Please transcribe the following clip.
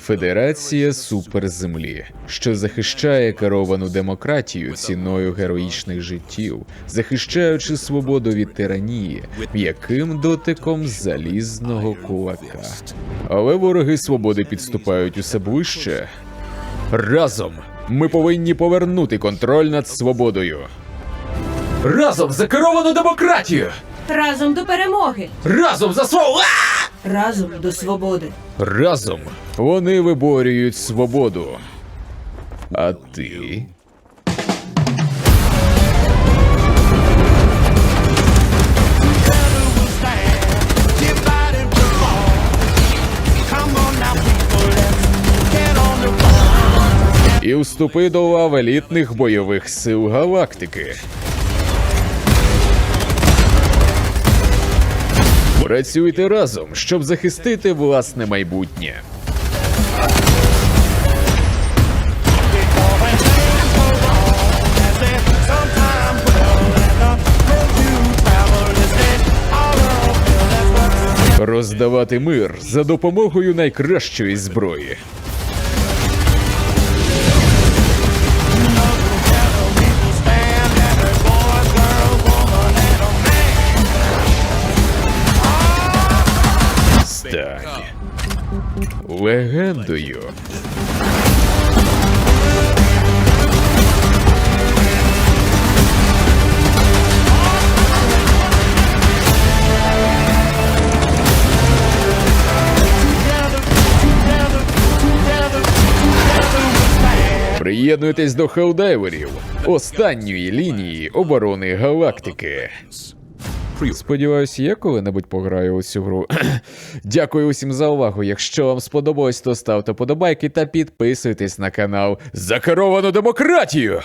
Федерація суперземлі, що захищає керовану демократію ціною героїчних життів, захищаючи свободу від тиранії, м'яким дотиком залізного кулака. Але вороги свободи підступають усе ближче. Разом ми повинні повернути контроль над свободою. Разом за керовану демократію! Разом до перемоги! Разом за свободу! Разом до свободи! Разом вони виборюють свободу. А ти. І вступи до лав елітних бойових сил галактики. Працюйте разом, щоб захистити власне майбутнє. Роздавати мир за допомогою найкращої зброї. Стань легендою. Приєднуйтесь до хелдайверів, останньої лінії оборони галактики. Сподіваюсь, я коли-небудь пограю у цю гру. Дякую усім за увагу. Якщо вам сподобалось, то ставте подобайки та підписуйтесь на канал Закеровану демократію.